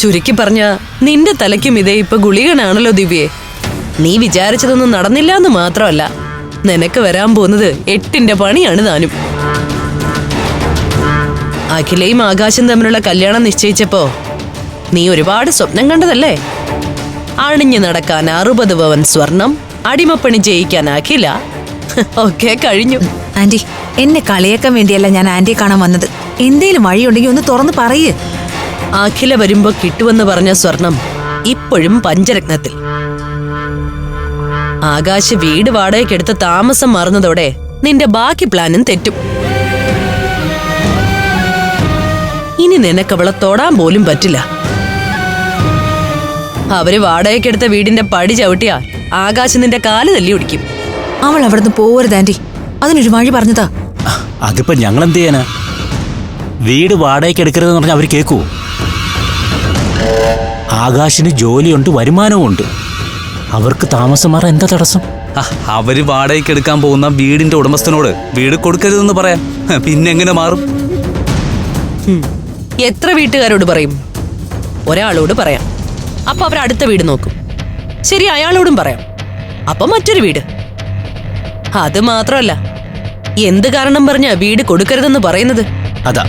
ചുരുക്കി പറഞ്ഞ നിന്റെ തലയ്ക്കും ഇതേ ഇപ്പൊ ഗുളികനാണല്ലോ ദിവ്യേ. നീ വിചാരിച്ചതൊന്നും നടന്നില്ല എന്ന് മാത്രമല്ല നിനക്ക് വരാൻ പോകുന്നത് എട്ടിന്റെ പണിയാണ് താനും അഖിലയും ആകാശം തമ്മിലുള്ള കല്യാണം നിശ്ചയിച്ചപ്പോ നീ ഒരുപാട് സ്വപ്നം കണ്ടതല്ലേ? അണിഞ്ഞു നടക്കാൻ അറുപത് പവൻ സ്വർണം അടിമപ്പണി ചെയ്യിക്കാൻ അഖില. ഒക്കെ കഴിഞ്ഞു. ആന്റി എന്നെ കളിയാക്കാൻ വേണ്ടിയല്ല ഞാൻ ആന്റിയെ കാണാൻ വന്നത്. എന്തേലും വഴിയുണ്ടെങ്കിൽ ഒന്ന് തുറന്ന് പറയേ. അഖില വരുമ്പോ കിട്ടുമെന്ന് പറഞ്ഞ സ്വർണം ഇപ്പോഴും പഞ്ചരത്നത്തിൽ. ആകാശ് വീട് വാടകയ്ക്കെടുത്ത് താമസം മാറുന്നതോടെ നിന്റെ ബാക്കി പ്ലാനും തെറ്റും. ഇനി നിനക്ക് അവളെ തൊടാൻ പോലും പറ്റില്ല. അവർ വാടകയ്ക്കെടുത്ത വീടിന്റെ പടി ചവിട്ടിയാ ആകാശ് നിന്റെ കാൽ തല്ലി ഒടിക്കും. അവൾ അവിടുന്ന് പോവരുത് ആന്റി. അതിനൊരു വഴി പറഞ്ഞതാ. അതിപ്പോ ഞങ്ങൾ എന്ത് ചെയ്യാനാ? വീട് വാടകയ്ക്ക് എടുക്കരുതെന്ന് പറഞ്ഞാൽ അവർ കേൾക്കുവോ? ആകാശിന് ജോലിയുണ്ട് വരുമാനവും ഉണ്ട് അവർക്ക് താമസം മാറാൻ എന്താ തടസ്സം? അവർ വാടകയ്ക്ക് എടുക്കാൻ പോകുന്ന വീടിന്റെ ഉടമസ്ഥനോട് വീട് കൊടുക്കരുതെന്ന് പറയാം. പിന്നെങ്ങനെ പിന്നെ എങ്ങനെ മാറും എത്ര വീട്ടുകാരോട് പറയും? ഒരാളോട് പറയാം. അപ്പൊ അവർ അടുത്ത വീട് നോക്കും. ശരി അയാളോടും പറയാം. അപ്പൊ മറ്റൊരു വീട്. അത് മാത്രമല്ല എന്ത് കാരണം പറഞ്ഞ വീട് കൊടുക്കരുതെന്ന് പറയുന്നത്? അതാ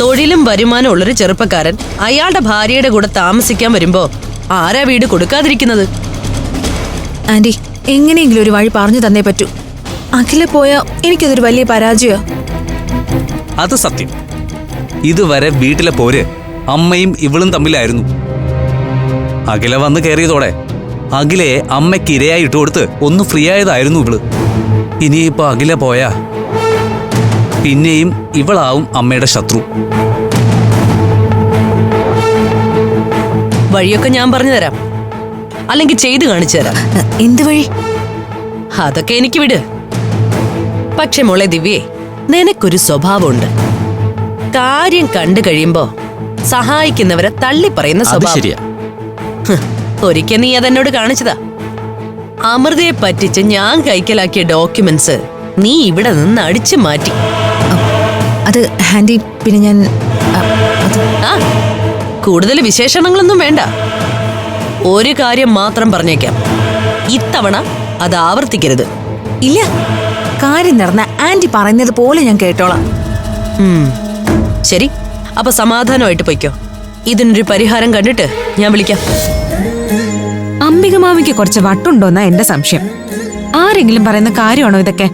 തൊഴിലും വരുമാനം ഉള്ളൊരു ചെറുപ്പക്കാരൻ അയാളുടെ ഭാര്യയുടെ കൂടെ താമസിക്കാൻ വരുമ്പോ ആരാ വീട് കൊടുക്കാതിരിക്കുന്നത്? ആന്റി എങ്ങനെയെങ്കിലും ഒരു വഴി പറഞ്ഞു തന്നേ പറ്റൂ. അഖില പോയാ എനിക്കതൊരു വലിയ പരാജയോ അത് സത്യം. ഇതുവരെ വീട്ടിലെ പോര് അമ്മയും ഇവളും തമ്മിലായിരുന്നു. അഖില വന്ന് കയറിയതോടെ അഖിലയെ അമ്മയ്ക്ക് ഇരയായി ഇട്ടുകൊടുത്ത് ഒന്ന് ഫ്രീ ആയതായിരുന്നു ഇവൾ. ഇനിയിപ്പോ അഖില പോയാ പിന്നെയും ഇവളാവും അമ്മയുടെ ശത്രു. വഴിയൊക്കെ ഞാൻ പറഞ്ഞു തരാം. അല്ലെങ്കിൽ ചെയ്തു കാണിച്ചു തരാം. എന്ത് വഴി? അതൊക്കെ എനിക്ക് വിട്. പക്ഷെ മോളെ ദിവ്യേ നിനക്കൊരു സ്വഭാവമുണ്ട്. കാര്യം കണ്ടു കഴിയുമ്പോ സഹായിക്കുന്നവരെ തള്ളി പറയുന്ന സ്വഭാവം. ഒരിക്കൽ നീ അതെന്നോട് കാണിച്ചതാ. അമൃതയെ പറ്റിച്ച് ഞാൻ കൈക്കലാക്കിയ ഡോക്യുമെന്റ്സ് നീ ഇവിടെ നിന്ന് അടിച്ചു മാറ്റി. അത് ഹാൻഡി പിന്നെ ഞാൻ ആ കൂടുതൽ വിശേഷണങ്ങളൊന്നും വേണ്ട. ഒരു കാര്യം മാത്രം പറഞ്ഞേക്കാം. ഇത്തവണ അത് ആവർത്തിക്കരുത്. ഇല്ല കാര്യം നടന്ന ആന്റി പറയുന്നത് പോലെ ഞാൻ കേട്ടോളാം. ശരി. അപ്പൊ സമാധാനമായിട്ട് പൊയ്ക്കോ. ഇതിനൊരു പരിഹാരം കണ്ടിട്ട് ഞാൻ വിളിക്കാം. അംബികമാവിക്ക് കുറച്ച് വട്ടുണ്ടോന്നാ എന്റെ സംശയം. ആരെങ്കിലും പറയുന്ന കാര്യമാണോ ഇതൊക്കെ?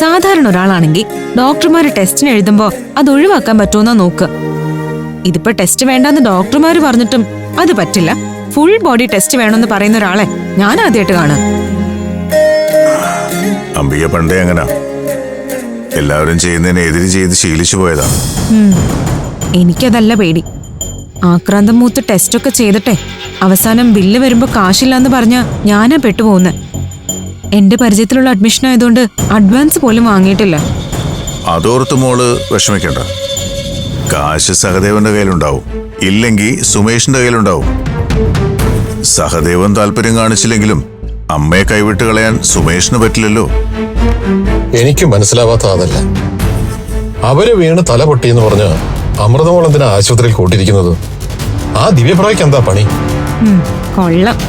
സാധാരണ ഒരാളാണെങ്കിൽ ഡോക്ടർമാർ ടെസ്റ്റിന് എഴുതുമ്പോൾ അത് ഒഴിവാക്കാൻ പറ്റുമെന്നാ നോക്ക്. ഇതിപ്പോ ടെസ്റ്റ് വേണ്ടെന്ന് ഡോക്ടർമാർ പറഞ്ഞിട്ടും അത് പറ്റില്ല. ഫുൾ ബോഡി ടെസ്റ്റ് വേണമെന്ന് പറയുന്ന ഒരാളെ ഞാൻ ആദ്യമായിട്ട് കാണാം അംബിക പണ്ടേ അങ്ങനെ. എല്ലാവരും ചെയ്യുന്നതിന് എതിര് ചെയ്ത് ശീലിച്ചു പോയതാണ്. എനിക്കതല്ല പേടി. ആക്രാന്തം മൂത്ത് ടെസ്റ്റൊക്കെ ചെയ്തിട്ടെ അവസാനം ബില്ല് വരുമ്പോ കാശില്ലാന്ന് പറഞ്ഞ ഞാനാ പെട്ടുപോകുന്നെ എന്റെ പരിചയത്തിലുള്ള അഡ്മിഷൻ ആയതുകൊണ്ട് അഡ്വാൻസ് പോലും വാങ്ങിയിട്ടില്ല. അതോർത്ത് മോൾ വിഷമിക്കണ്ട. കാശ് സഹദേവന്റെ കയ്യിലുണ്ടാവും. ഇല്ലെങ്കിൽ സുമേഷിന്റെ കയ്യിലുണ്ടാവും. സഹദേവൻ താല്പര്യം കാണിച്ചില്ലെങ്കിലും അമ്മയെ കൈവിട്ട് കളയാൻ സുമേഷിന് പറ്റില്ലല്ലോ. എനിക്ക് മനസ്സിലാവാത്ത അതല്ല. അവർ വീണ് തല പൊട്ടിയെന്ന് പറഞ്ഞ് അമൃതമോൾ എന്തിനാ ആശുപത്രിയിൽ കൂട്ടിയിരിക്കുന്നത് ആ ദിവ്യപ്രഭയ്ക്ക് എന്താ പണി? കൊള്ളാം.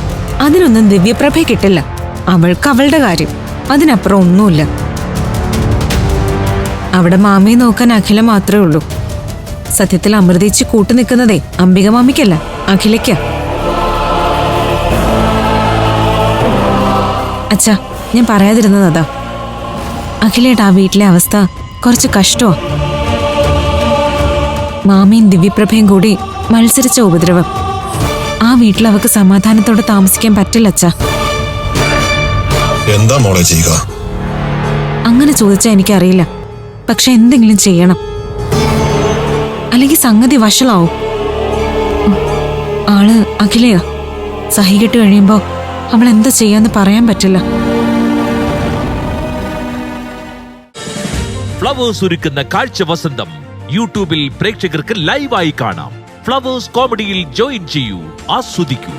അതിനൊന്നും ദിവ്യപ്രഭ കിട്ടില്ല. അവൾക്ക് അവളുടെ കാര്യം. അതിനപ്പുറം ഒന്നുമില്ല. അവിടെ മാമിയെ നോക്കാൻ അഖില മാത്രമേ ഉള്ളൂ. സത്യത്തിൽ അമൃതേച്ച് കൂട്ടു നിൽക്കുന്നതേ അംബിക മാമിക്കല്ല അഖിലയ്ക്ക. അച്ഛാ ഞാൻ പറയാതിരുന്നത് അതാ. അഖിലേട്ടാ ആ വീട്ടിലെ അവസ്ഥ കുറച്ച് കഷ്ടമാ മാമിയും ദിവ്യപ്രഭയും കൂടി മത്സരിച്ച ഉപദ്രവം. ആ വീട്ടിൽ അവക്ക് സമാധാനത്തോടെ താമസിക്കാൻ പറ്റില്ല അച്ഛാ. എന്താ മോളെ ചെയ്യുക? അങ്ങനെ ചോദിച്ചാൽ എനിക്കറിയില്ല. പക്ഷെ എന്തെങ്കിലും ചെയ്യണം. അല്ലെങ്കിൽ സംഗതി വഷളാവും. ആൾ അഖിലയാ. സഹികെട്ട് കഴിയുമ്പോ അവൾ എന്താ ചെയ്യാന്ന് പറയാൻ പറ്റില്ല. ഫ്ലവേഴ്സ് ഒരുക്കുന്ന കാഴ്ച വസന്തം യൂട്യൂബിൽ പ്രേക്ഷകർക്ക് ലൈവായി കാണാം. ഫ്ലവേഴ്സ് കോമഡിയിൽ ജോയിൻ ചെയ്യൂ. ആസ്വദിക്കൂ.